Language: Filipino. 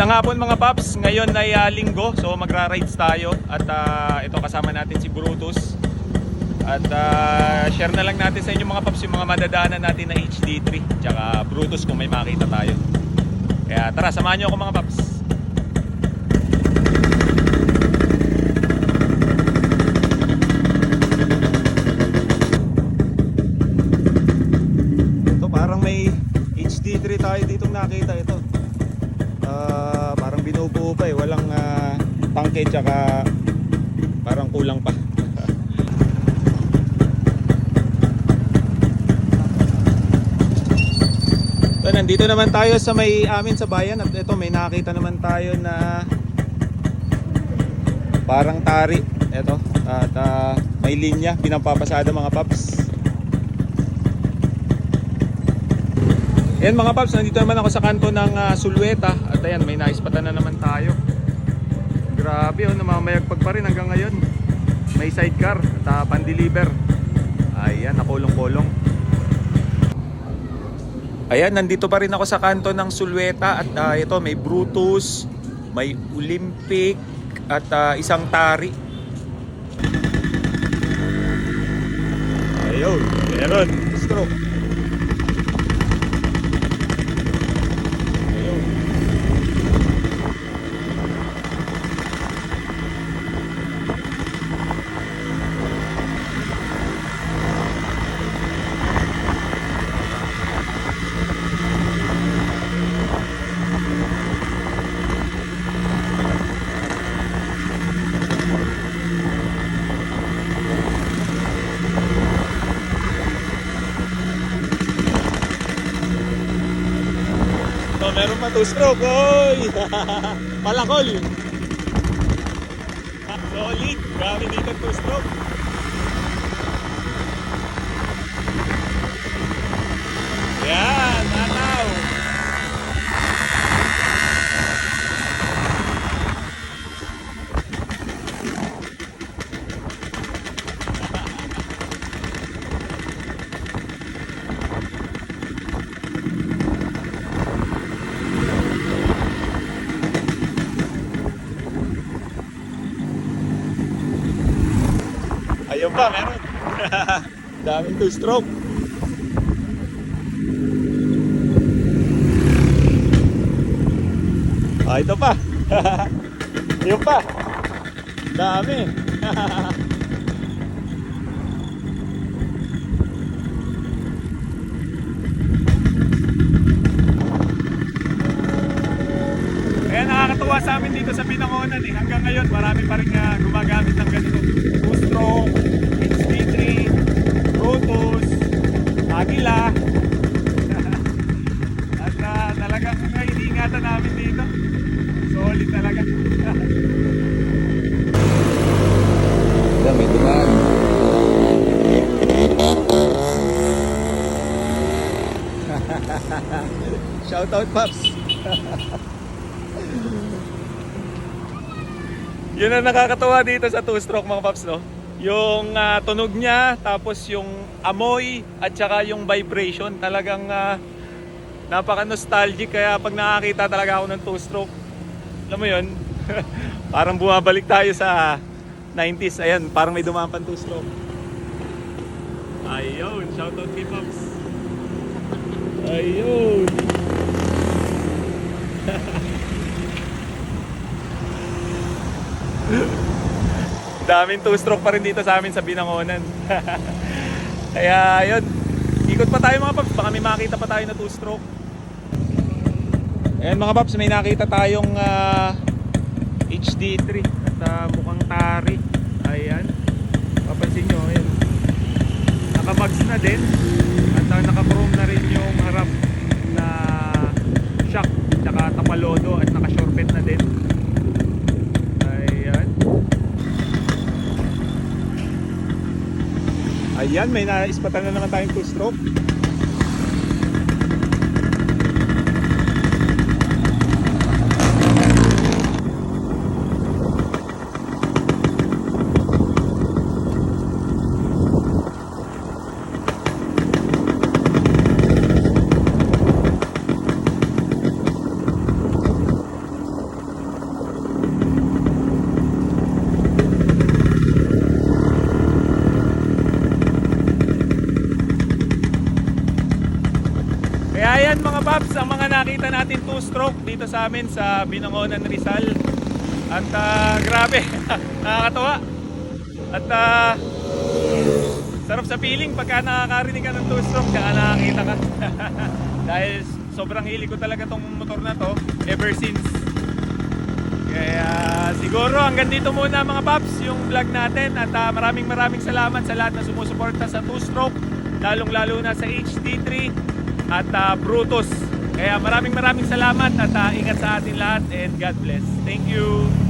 Magandang hapon mga paps. Ngayon ay ah, linggo, so magra-rides tayo at ah, ito kasama natin si Brutus. At ah, share na lang natin sa inyo mga paps yung mga madadaanan natin na HD3 tsaka Brutus kung may makita tayo. Kaya tara, samahan niyo ako mga paps. Ito parang may HD3 tayo ditong nakita ito. Ah, parang binubuo pa eh, walang ah, tangke tsaka parang kulang pa. So, nandito naman tayo sa may amin sa bayan at ito may nakita naman tayo na parang tari. Ito, at ah, may linya pinapapasada mga paps. Ayan mga paps, nandito naman ako sa kanto ng ah, Sulweta at ayan, may naispatan na naman tayo. Grabe oh, namamayagpag pa rin hanggang ngayon. May sidecar at uh, pan-deliver. Ayan, nakulong-kulong. Ayan, nandito pa rin ako sa kanto ng Sulweta at ah, ito may Brutus, may Olympic at ah, isang tari. Ayun, meron. Stroke. Ayun. So, meron pa two stroke. Oy! Palakol! Solid! Grabe dito two stroke. Yan! Nanaw! Ayun pa, meron. Daming two stroke. Ah, ito pa. Ayun pa. Dami. Kaya nakakatuwa sa amin dito sa Binangonan eh. Hanggang ngayon, marami pa rin ah, gumagamit ng ganito. Bustro, HD3, Protos, Agila. At ah, talagang uh, iniingatan namin dito. Solid talaga. Dumaan. Shout out, Paps. Yun ang nakakatawa dito sa two-stroke mga Paps, no? Yung ah, tunog niya, tapos yung amoy, at saka yung vibration. Talagang ah, napaka-nostalgic. Kaya pag nakakita talaga ako ng two-stroke, alam mo yun, parang bumabalik tayo sa 90s. Ayan, parang may dumaan pang two-stroke. Ayun, shout out kay Paps. Ayun. Daming two-stroke pa rin dito sa amin sa Binangonan. Kaya yun, ikot pa tayo mga paps, baka may makita pa tayo na two-stroke. Ayan mga paps, may nakita tayong ah, HD3 ah, mukhang tari. Ayan, papansin nyo, ayan. Nakabags na din at uh, naka-chrome na rin yung harap na shock tsaka tapalodo at naka-shortpet na din. Ayan. Ayan, may naispatan na naman tayong two stroke. Kaya yan mga paps, ang mga nakita natin two-stroke dito sa amin sa Binangonan Rizal. At ah, grabe, nakakatawa. At ah, sarap sa feeling pagka nakakarinig ka ng two-stroke tsaka nakakita ka. Dahil sobrang hili ko talaga tong motor na to ever since. Kaya siguro hanggang dito muna mga paps yung vlog natin at ah, maraming maraming salamat sa lahat na sumusuporta sa two-stroke lalong lalo na sa HD3 at ah, Brutus. Kaya maraming maraming salamat at ah, ingat sa atin lahat and God bless. Thank you.